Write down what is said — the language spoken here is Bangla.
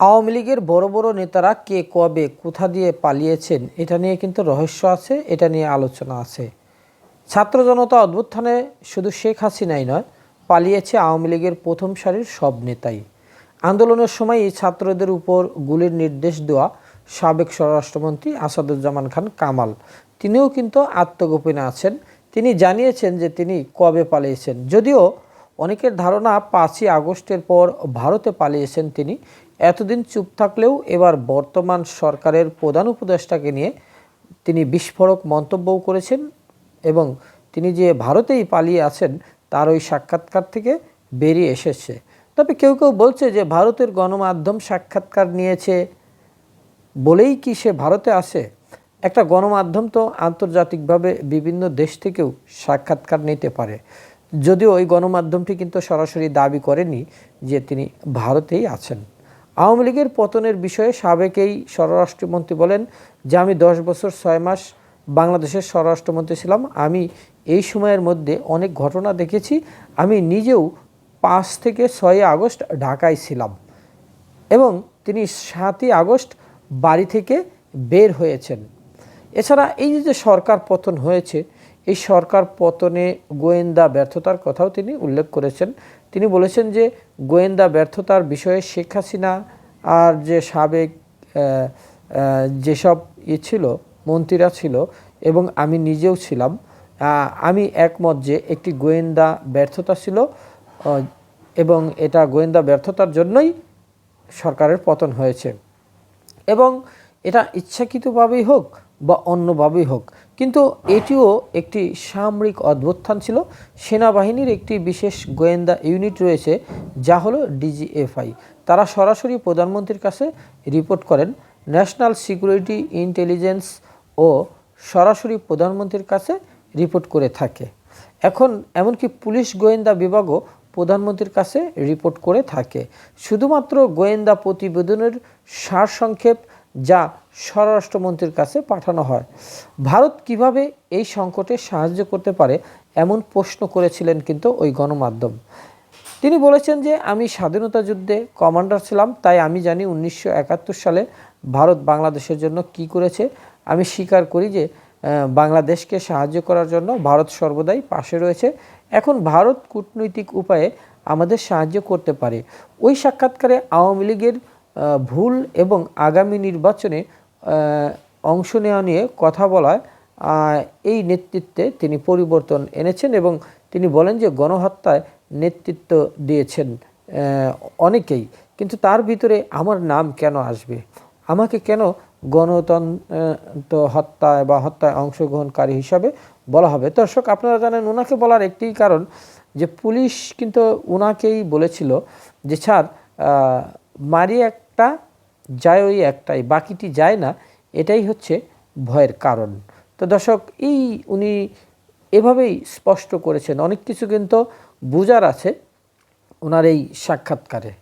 আওয়ামী লীগের বড় বড় নেতারা কে কবে কোথা দিয়ে পালিয়েছেন, এটা নিয়ে কিন্তু রহস্য আছে, এটা নিয়ে আলোচনা আছে। ছাত্র জনতা অভ্যুত্থানে শুধু শেখ হাসিনাই নয়, পালিয়েছে আওয়ামী লীগের প্রথম সারির সব নেতাই। আন্দোলনের সময় এই ছাত্রদের উপর গুলির নির্দেশ দেওয়া সাবেক স্বরাষ্ট্রমন্ত্রী আসাদুজ্জামান খান কামাল। তিনিও কিন্তু আত্মগোপনে আছেন। তিনি জানিয়েছেন যে তিনি কবে পালিয়েছেন। যদিও অনেকের ধারণা পাঁচই আগস্টের পর ভারতে পালিয়েছেন তিনি এতদিন চুপ থাকলেও এবার বর্তমান সরকারের প্রধান উপদেষ্টাকে নিয়ে তিনি বিস্ফোরক মন্তব্যও করেছেন এবং তিনি যে ভারতেই পালিয়ে আছেন, তার ওই সাক্ষাৎকার থেকে বেরিয়ে এসেছে। তবে কেউ কেউ বলছে যে ভারতের গণমাধ্যম সাক্ষাৎকার নিয়েছে বলেই কি সে ভারতে আসে একটা গণমাধ্যম তো আন্তর্জাতিকভাবে বিভিন্ন দেশ থেকেও সাক্ষাৎকার নিতে পারে। যদিও ওই গণমাধ্যমটি কিন্তু সরাসরি দাবি করেনি যে তিনি ভারতেই আছেন। আওয়ামী লীগের পতনের বিষয়ে সাবেক এই স্বরাষ্ট্রমন্ত্রী বলেন, যে আমি দশ বছর ছয় মাস বাংলাদেশের স্বরাষ্ট্রমন্ত্রী ছিলাম, আমি এই সময়ের মধ্যে অনেক ঘটনা দেখেছি, আমি নিজেও পাঁচ থেকে ছয়ই আগস্ট ঢাকায় ছিলাম। এবং তিনি সাতই আগস্ট বাড়ি থেকে বের হয়েছেন। এছাড়া এই যে সরকার পতন হয়েছে এই সরকার পতনে গোয়েন্দা ব্যর্থতার কথাও তিনি উল্লেখ করেছেন। তিনি বলেছেন যে গোয়েন্দা ব্যর্থতার বিষয়ে শেখ হাসিনা আর যে সাবেক যেসব ই ছিল, মন্ত্রীরা ছিল এবং আমি নিজেও ছিলাম আমি একমত যে একটি গোয়েন্দা ব্যর্থতা ছিল এবং এটা গোয়েন্দা ব্যর্থতার জন্যই সরকারের পতন হয়েছে। এবং এটা ইচ্ছাকৃতভাবেই হোক বা অন্যভাবেই হোক। কিন্তু এটিও একটি সামরিক অভ্যুত্থান ছিল। সেনাবাহিনীর একটি বিশেষ গোয়েন্দা ইউনিট রয়েছে, যা হলো ডিজিএফআই। তারা সরাসরি প্রধানমন্ত্রীর কাছে রিপোর্ট করেন। ন্যাশনাল সিকিউরিটি ইন্টেলিজেন্স ও সরাসরি প্রধানমন্ত্রীর কাছে রিপোর্ট করে থাকে। এখন এমনকি পুলিশ গোয়েন্দা বিভাগও প্রধানমন্ত্রীর কাছে রিপোর্ট করে থাকে। শুধুমাত্র গোয়েন্দা প্রতিবেদনের সারসংক্ষেপ যা স্বরাষ্ট্রমন্ত্রীর কাছে পাঠানো হয়। ভারত কীভাবে এই সংকটে সাহায্য করতে পারে এমন প্রশ্ন করেছিলেন কিন্তু ওই গণমাধ্যম। তিনি বলেছেন যে, আমি স্বাধীনতা যুদ্ধে কমান্ডার ছিলাম, তাই আমি জানি উনিশশো একাত্তর সালে ভারত বাংলাদেশের জন্য কি করেছে। আমি স্বীকার করি যে বাংলাদেশকে সাহায্য করার জন্য ভারত সর্বদাই পাশে রয়েছে। এখন ভারত কূটনৈতিক উপায়ে আমাদের সাহায্য করতে পারে। ওই সাক্ষাৎকারে আওয়ামী লীগের ভুল এবং আগামী নির্বাচনে অংশ নেওয়া নিয়ে কথা বলায় এই নেতৃত্বে তিনি পরিবর্তন এনেছেন এবং তিনি বলেন যে গণহত্যায় নেতৃত্ব দিয়েছেন অনেকেই। কিন্তু তার ভিতরে আমার নাম কেন আসবে? আমাকে কেন গণতন্ত্র হত্যায় বা হত্যায় অংশগ্রহণকারী হিসাবে বলা হবে? দর্শক, আপনারা জানেন ওনাকে বলার একটি কারণ যে পুলিশ কিন্তু ওনাকেই বলেছিল যে, স্যার মারি একটা যায় ওই একটাই, বাকিটি যায় না, এটাই হচ্ছে ভয়ের কারণ। তো দর্শক, এই উনি এভাবেই স্পষ্ট করেছেন। অনেক কিছু কিন্তু বোঝার আছে ওনার এই সাক্ষাৎকারে।